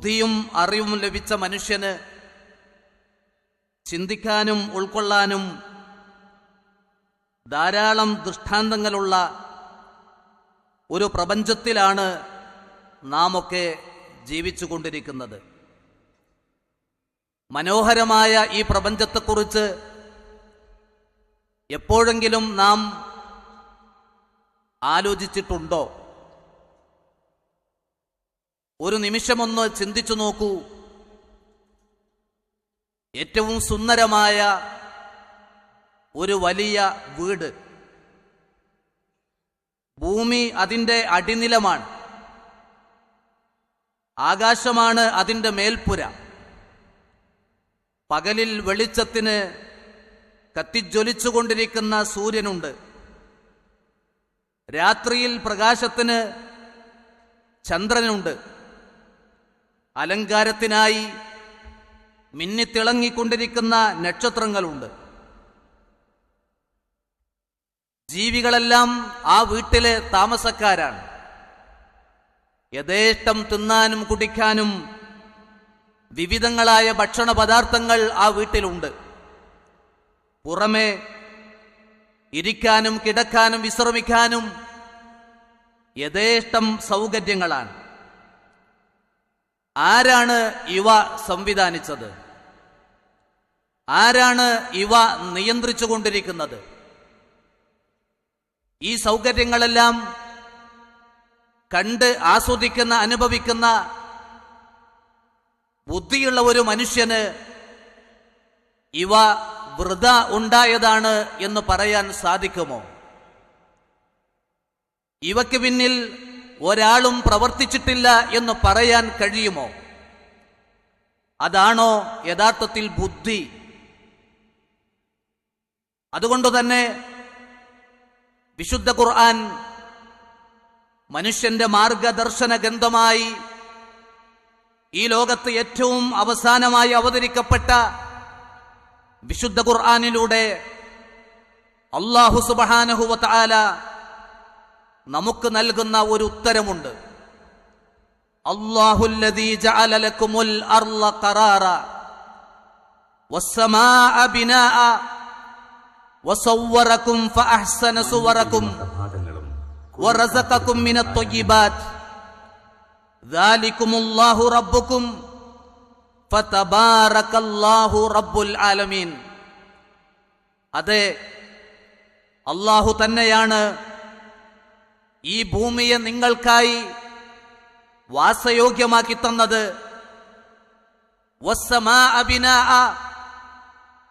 ബുദ്ധിയും അറിവും ലഭിച്ച മനുഷ്യന് ചിന്തിക്കാനും ഉൾക്കൊള്ളാനും ധാരാളം ദൃഷ്ടാന്തങ്ങളുള്ള ഒരു പ്രപഞ്ചത്തിലാണ് നാം ഒക്കെ ജീവിച്ചുകൊണ്ടിരിക്കുന്നത്. മനോഹരമായ ഈ പ്രപഞ്ചത്തെക്കുറിച്ച് എപ്പോഴെങ്കിലും നാം ആലോചിച്ചിട്ടുണ്ടോ? ഒരു നിമിഷമൊന്ന് ചിന്തിച്ചു നോക്കൂ. ഏറ്റവും സുന്ദരമായ ഒരു വലിയ വീട്. ഭൂമി അതിന്റെ അടിനിലമാണ്. ആകാശമാണ് അതിന്റെ മേൽപ്പുര. പകലിൽ വെളിച്ചത്തിന് കത്തിജ്വലിച്ചുകൊണ്ടിരിക്കുന്ന സൂര്യനുണ്ട്. രാത്രിയിൽ പ്രകാശത്തിന് ചന്ദ്രനുണ്ട്. അലങ്കാരത്തിനായി മിന്നിത്തിളങ്ങിക്കൊണ്ടിരിക്കുന്ന നക്ഷത്രങ്ങളുണ്ട്. ജീവികളെല്ലാം ആ വീട്ടിലെ താമസക്കാരാണ്. യഥേഷ്ടം തിന്നാനും കുടിക്കാനും വിവിധങ്ങളായ ഭക്ഷണ പദാർത്ഥങ്ങൾ ആ വീട്ടിലുണ്ട്. പുറമെ ഇരിക്കാനും കിടക്കാനും വിശ്രമിക്കാനും യഥേഷ്ടം സൗകര്യങ്ങളാണ്. ആരാണ് ഇവ സംവിധാനിച്ചത്? ആരാണ് ഇവ നിയന്ത്രിച്ചു കൊണ്ടിരിക്കുന്നത് ഈ സൗകര്യങ്ങളെല്ലാം കണ്ട് ആസ്വദിക്കുന്ന അനുഭവിക്കുന്ന ബുദ്ധിയുള്ള ഒരു മനുഷ്യന് ഇവ വൃത ഉണ്ടായതാണ് എന്ന് പറയാൻ സാധിക്കുമോ? ഇവയ്ക്ക് പിന്നിൽ ഒരാളും പ്രവർത്തിച്ചിട്ടില്ല എന്ന് പറയാൻ കഴിയുമോ? അതാണോ യഥാർത്ഥത്തിൽ ബുദ്ധി? അതുകൊണ്ട് തന്നെ വിശുദ്ധ ഖുർആൻ മനുഷ്യന്റെ മാർഗദർശന ഗ്രന്ഥമായി ഈ ലോകത്ത് ഏറ്റവും അവസാനമായി അവതരിക്കപ്പെട്ട വിശുദ്ധ ഖുർആാനിലൂടെ അള്ളാഹു സുബഹാനഹുവ ആല നമുക്ക് നൽകുന്ന ഒരു ഉത്തരമുണ്ട്. റബ്ബുക്കും റബ്ബുൽ ആലമീൻ. അതെ അള്ളാഹു തന്നെയാണ് ഈ ഭൂമിയെ നിങ്ങൾക്കായി വാസയോഗ്യമാക്കി തന്നത്.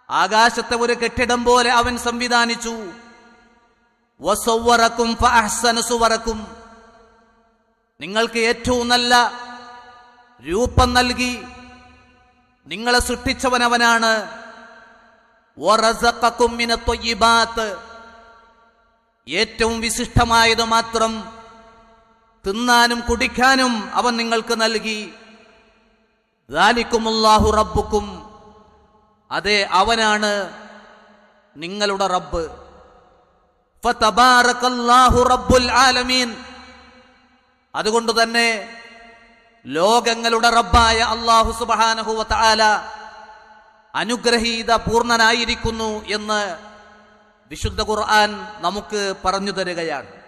ആകാശത്തെ ഒരു കെട്ടിടം പോലെ അവൻ സംവിധാനിച്ചു വസൗവറക്കും നിങ്ങൾക്ക് ഏറ്റവും നല്ല രൂപം നൽകി നിങ്ങളെ സൃഷ്ടിച്ചവനവനാണ് ത്വയ്യിബാത്ത്. ഏറ്റവും വിശിഷ്ടമായത് മാത്രം തിന്നാനും കുടിക്കാനും അവൻ നിങ്ങൾക്ക് നൽകി. ദാലിക്കുമുല്ലാഹു റബ്ബുക്കും അതെ അവനാണ് നിങ്ങളുടെ റബ്ബ്. റബ്ബുൽ ആലമീൻ. അതുകൊണ്ട് തന്നെ ലോകങ്ങളുടെ റബ്ബായ അള്ളാഹു സുബ്ഹാനഹു വതആല അനുഗ്രഹീത പൂർണനായിരിക്കുന്നു എന്ന് വിശുദ്ധ ഖുർആൻ നമുക്ക് പറഞ്ഞു തരികയാണ്.